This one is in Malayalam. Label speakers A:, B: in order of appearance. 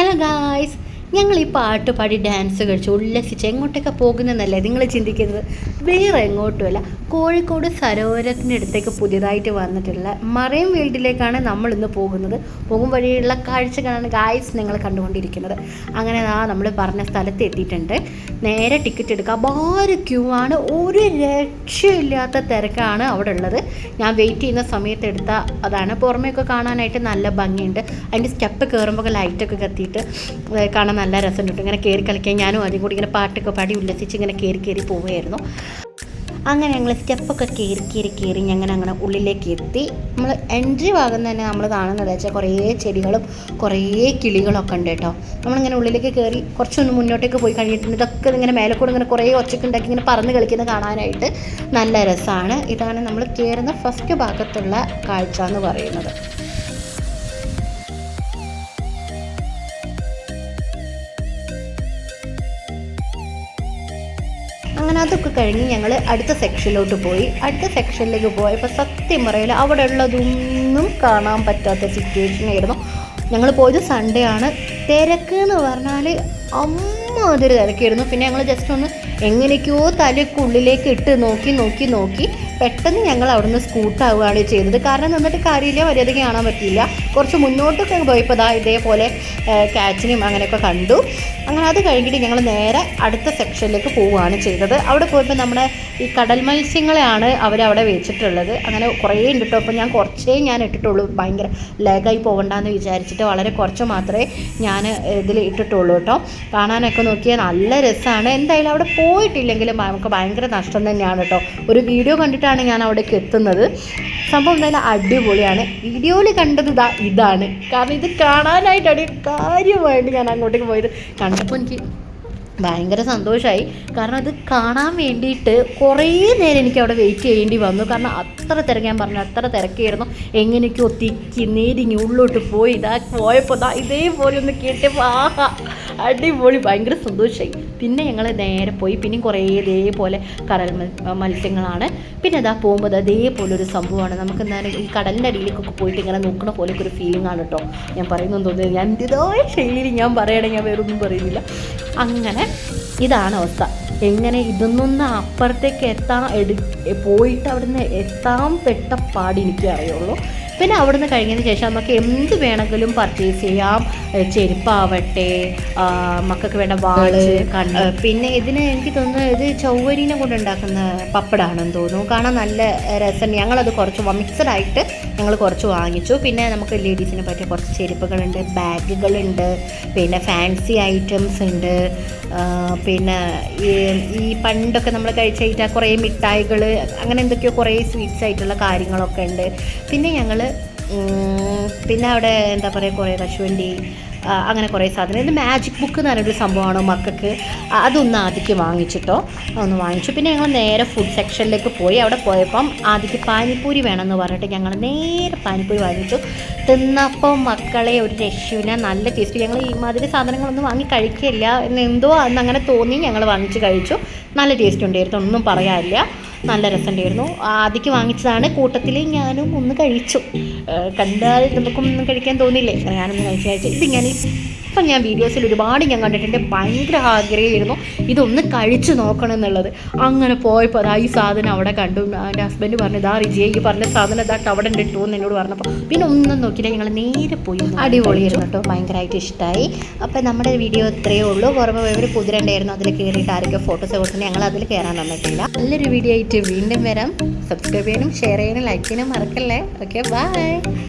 A: ഹലോ ഗായ്സ് ഞങ്ങൾ ഈ പാട്ട് പാടി ഡാൻസ് കളിച്ച് ഉല്ലസിച്ച് എങ്ങോട്ടൊക്കെ പോകുന്നതെന്നല്ലേ നിങ്ങൾ ചിന്തിക്കുന്നത്? വേറെ എങ്ങോട്ടുമല്ല കോഴിക്കോട് സരോവരത്തിന്റെ അടുത്തേക്ക് പുതിയതായിട്ട് വന്നിട്ടുള്ള മറൈൻ വേൾഡിലേക്കാണ് നമ്മളിന്ന് പോകുന്നത്. പോകും വഴിയുള്ള കാഴ്ചകളാണ് ഗായ്സ് നിങ്ങൾ കണ്ടുകൊണ്ടിരിക്കുന്നത്. അങ്ങനെ ആ നമ്മൾ പറഞ്ഞ സ്ഥലത്ത് എത്തിയിട്ടുണ്ട്. നേരെ ടിക്കറ്റ് എടുക്കുക ഭാര ക്യൂ ആണ്? ഒരു രക്ഷയില്ലാത്ത തിരക്കാണ് അവിടെ ഉള്ളത്. ഞാൻ വെയിറ്റ് ചെയ്യുന്ന സമയത്ത് എടുത്ത അതാണ്. പുറമേയൊക്കെ കാണാനായിട്ട് നല്ല ഭംഗിയുണ്ട്. അതിന്റെ സ്റ്റെപ്പ് കയറുമ്പോൾ ലൈറ്റൊക്കെ കത്തിയിട്ട് കാണാൻ നല്ല രസമുണ്ട്. ഇങ്ങനെ കയറി കളിക്കാൻ ഞാനും അതും കൂടി ഇങ്ങനെ പാട്ടൊക്കെ പാടി ഉല്ലസിച്ച് ഇങ്ങനെ കയറി കയറി പോവുകയായിരുന്നു അങ്ങനെ ഞങ്ങൾ സ്റ്റെപ്പൊക്കെ കയറി കയറി കയറി ഞങ്ങൾ അങ്ങനെ ഉള്ളിലേക്ക് എത്തി. നമ്മൾ എൻട്രി ഭാഗം തന്നെ നമ്മൾ കാണുന്നത് വെച്ചാൽ കുറേ ചെടികളും കുറേ കിളികളൊക്കെ ഉണ്ട് കേട്ടോ. നമ്മളിങ്ങനെ ഉള്ളിലേക്ക് കയറി കുറച്ചൊന്ന് മുന്നോട്ടേക്ക് പോയി കഴിഞ്ഞിട്ടുണ്ട്. ഇതൊക്കെ ഇങ്ങനെ മേലെ കൂടെ ഇങ്ങനെ കുറേ ഒച്ചക്ക് ഉണ്ടാക്കി ഇങ്ങനെ പറന്ന് കളിക്കുന്നത് കാണാനായിട്ട് നല്ല രസമാണ് ഇതാണ് നമ്മൾ കയറുന്ന ഫസ്റ്റ് ഭാഗത്തുള്ള കാഴ്ച എന്ന് പറയുന്നത്. അങ്ങനെ അതൊക്കെ കഴിഞ്ഞ് ഞങ്ങൾ അടുത്ത സെക്ഷനിലോട്ട് പോയി. അടുത്ത സെക്ഷനിലേക്ക് പോയപ്പോൾ സത്യം പറയില്ല അവിടെ ഉള്ളതൊന്നും കാണാൻ പറ്റാത്ത സിറ്റുവേഷൻ ആയിരുന്നു. ഞങ്ങൾ പോയത് സൺഡേ ആണ്. തിരക്ക് എന്ന് പറഞ്ഞാൽ അതൊരു തിരക്കിയിരുന്നു. പിന്നെ ഞങ്ങൾ ജസ്റ്റ് ഒന്ന് എങ്ങനെയൊക്കെയോ തലക്കുള്ളിലേക്ക് ഇട്ട് നോക്കി നോക്കി നോക്കി പെട്ടെന്ന് ഞങ്ങൾ അവിടുന്ന് സ്കൂട്ടാവുകയാണ് ചെയ്തത്. കാരണം നിന്നിട്ട് കാര്യമില്ല മര്യാദയ്ക്ക് കാണാൻ പറ്റിയില്ല. കുറച്ച് മുന്നോട്ടൊക്കെ പോയപ്പോൾ ദാ ഇതേപോലെ കാച്ചിനെയും അങ്ങനെയൊക്കെ കണ്ടു. അങ്ങനെ അത് കഴിഞ്ഞിട്ട് ഞങ്ങൾ നേരെ അടുത്ത സെക്ഷനിലേക്ക് പോവുകയാണ് ചെയ്തത്. അവിടെ പോയപ്പോൾ നമ്മുടെ ഈ കടൽ മത്സ്യങ്ങളെയാണ് അവരവിടെ വെച്ചിട്ടുള്ളത്. അങ്ങനെ കുറേ ഉണ്ട് കേട്ടോ അപ്പോൾ ഞാൻ കുറച്ചേ ഞാൻ ഇട്ടിട്ടുള്ളൂ. ഭയങ്കര ലേഗായി പോകണ്ടെന്ന് വിചാരിച്ചിട്ട് വളരെ കുറച്ച് മാത്രമേ ഞാൻ ഇതിൽ ഇട്ടിട്ടുള്ളൂ കേട്ടോ കാണാനൊക്കെ നോക്കിയാൽ നല്ല രസമാണ്. എന്തായാലും അവിടെ പോയിട്ടില്ലെങ്കിലും നമുക്ക് ഭയങ്കര നഷ്ടം തന്നെയാണ് കേട്ടോ. ഒരു വീഡിയോ കണ്ടിട്ടാണ് ഞാൻ അവിടേക്ക് എത്തുന്നത്. സംഭവം എന്തായാലും അടിപൊളിയാണ്. വീഡിയോയിൽ കണ്ടത് ഇതാ ഇതാണ്. കാരണം ഇത് കാണാനായിട്ടാണ് കാര്യമായിട്ട് ഞാൻ അങ്ങോട്ടേക്ക് പോയത് കണ്ടപ്പോൾ എനിക്ക് ഭയങ്കര സന്തോഷമായി കാരണം അത് കാണാൻ വേണ്ടിയിട്ട് കുറേ നേരം എനിക്ക് അവിടെ വെയിറ്റ് ചെയ്യേണ്ടി വന്നു. കാരണം അത്ര തിരക്ക് ഞാൻ പറഞ്ഞു അത്ര തിരക്കായിരുന്നു. എങ്ങനെയൊക്കെ ഒത്തിക്കി നേരിങ്ങി ഉള്ളോട്ട് പോയി. ഇതാ പോയപ്പോൾ ഇതേപോലെ ഒന്ന് കേട്ടപ്പോൾ ആഹാ അടിപൊളി ഭയങ്കര സന്തോഷമായി പിന്നെ ഞങ്ങൾ നേരെ പോയി. പിന്നെയും കുറേ ഇതേപോലെ കടൽ മത്സ്യങ്ങളാണ്. പിന്നെ അതാ പോകുമ്പോൾ അതേപോലെ ഒരു സംഭവമാണ്. നമുക്ക് എന്തായാലും ഈ കടലിന്റെ അടിയിലേക്കൊക്കെ പോയിട്ട് ഇങ്ങനെ നോക്കണ പോലൊക്കെ ഒരു ഫീലിംഗ് ആണ് കേട്ടോ ഞാൻ പറയുന്നു തോന്നുന്നത് ഞാൻ എന്റെതായ ശൈലിയിൽ ഞാൻ പറയണേ ഞാൻ വേറൊന്നും പറയുന്നില്ല. അങ്ങനെ ഇതാണ് അവസ്ഥ. എങ്ങനെ ഇതൊന്നൊന്ന് അപ്പുറത്തേക്ക് എത്താൻ എടു പോയിട്ട് അവിടുന്ന് എത്താൻ പെട്ട പാടി എനിക്ക് അറിയുള്ളൂ. പിന്നെ അവിടുന്ന് കഴിഞ്ഞതിന് ശേഷം നമുക്ക് എന്ത് വേണമെങ്കിലും പർച്ചേസ് ചെയ്യാം. ചെരുപ്പാവട്ടെ മക്കൾക്ക് വേണ്ട വാൾ കണ്ണ്. പിന്നെ ഇതിന് എനിക്ക് തോന്നുന്നു ഇത് ചൊവ്വരീനെ കൊണ്ട് ഉണ്ടാക്കുന്ന പപ്പടാണെന്ന് തോന്നുന്നു. കാണാൻ നല്ല രസം ഞങ്ങളത് കുറച്ച് മിക്സഡായിട്ട് ഞങ്ങൾ കുറച്ച് വാങ്ങിച്ചു. പിന്നെ നമുക്ക് ലേഡീസിനെ പറ്റിയ കുറച്ച് ചെരുപ്പുകളുണ്ട് ബാഗുകളുണ്ട് പിന്നെ ഫാൻസി ഐറ്റംസ് ഉണ്ട്. പിന്നെ ഈ ഈ പണ്ടൊക്കെ നമ്മൾ കഴിച്ച കുറേ മിഠായികൾ അങ്ങനെ എന്തൊക്കെയോ കുറേ സ്വീറ്റ്സ് ആയിട്ടുള്ള കാര്യങ്ങളൊക്കെ ഉണ്ട്. പിന്നെ ഞങ്ങൾ പിന്നെ അവിടെ എന്താ പറയുക കുറേ കശുവണ്ടി അങ്ങനെ കുറേ സാധനം ഇത് മാജിക് ബുക്ക് എന്ന് പറഞ്ഞൊരു സംഭവമാണ് മക്കൾക്ക്. അതൊന്ന് ആദ്യക്ക് വാങ്ങിച്ചിട്ടോ. ഒന്ന് വാങ്ങിച്ചു. പിന്നെ ഞങ്ങൾ നേരെ ഫുഡ് സെക്ഷനിലേക്ക് പോയി. അവിടെ പോയപ്പം ആദ്യക്ക് പാനിപ്പൂരി വേണമെന്ന് പറഞ്ഞിട്ട് ഞങ്ങൾ നേരെ പാനിപ്പൂരി വാങ്ങിച്ചു. തിന്നപ്പോൾ മക്കളെ ഒരു രക്ഷയില്ല നല്ല ടേസ്റ്റ് ഞങ്ങൾ ഈ മാതിരി സാധനങ്ങളൊന്നും വാങ്ങി കഴിക്കില്ല എന്ന് എന്തോ അന്ന് അങ്ങനെ തോന്നി ഞങ്ങൾ വാങ്ങിച്ച് കഴിച്ചു. നല്ല ടേസ്റ്റ് ഉണ്ടായിരുന്നു. ഒന്നും പറയാനില്ല. നല്ല രസമുണ്ടായിരുന്നു. ആദ്യക്ക് വാങ്ങിച്ചതാണ്. കൂട്ടത്തിൽ ഞാനും ഒന്ന് കഴിച്ചു. കണ്ടാൽ നമുക്കൊന്നും കഴിക്കാൻ തോന്നില്ലേ? ഞാനൊന്ന് കഴിച്ചു കഴിച്ചു ഇത് ഇപ്പം ഞാൻ വീഡിയോസിൽ ഒരുപാട് ഞാൻ കണ്ടിട്ടുണ്ട്. ഭയങ്കര ആഗ്രഹമായിരുന്നു ഇതൊന്ന് കഴിച്ചു നോക്കണം എന്നുള്ളത്. അങ്ങനെ പോയപ്പോൾ അതാ ഈ സാധനം അവിടെ കണ്ടു. എന്റെ ഹസ്ബൻഡ് പറഞ്ഞു ഇതാ റിജിയെ ഈ പറഞ്ഞ സാധനം ഇതാ അവിടെ ഉണ്ട് ഇട്ടു എന്ന് എന്നോട് പറഞ്ഞപ്പോൾ പിന്നെ ഒന്നും നോക്കിയില്ല. ഞങ്ങൾ നേരെ പോയി. അടിപൊളിയായിരുന്നു കേട്ടോ. ഭയങ്കരമായിട്ട് ഇഷ്ടമായി അപ്പോൾ നമ്മുടെ വീഡിയോ ഇത്രയേ ഉള്ളൂ. പുറമെ ഒരു കുതിരണ്ടായിരുന്നു അതിൽ കയറിയിട്ട് ആരൊക്കെ ഫോട്ടോസ് കൊടുത്തിട്ട് ഞങ്ങൾ അതിൽ കയറാൻ തന്നിട്ടില്ല നല്ലൊരു വീഡിയോ ആയിട്ട് വീണ്ടും വരാം. സബ്സ്ക്രൈബ് ചെയ്യാനും ഷെയർ ചെയ്യാനും ലൈക്ക് ചെയ്യാനും മറക്കല്ലേ? Okay bye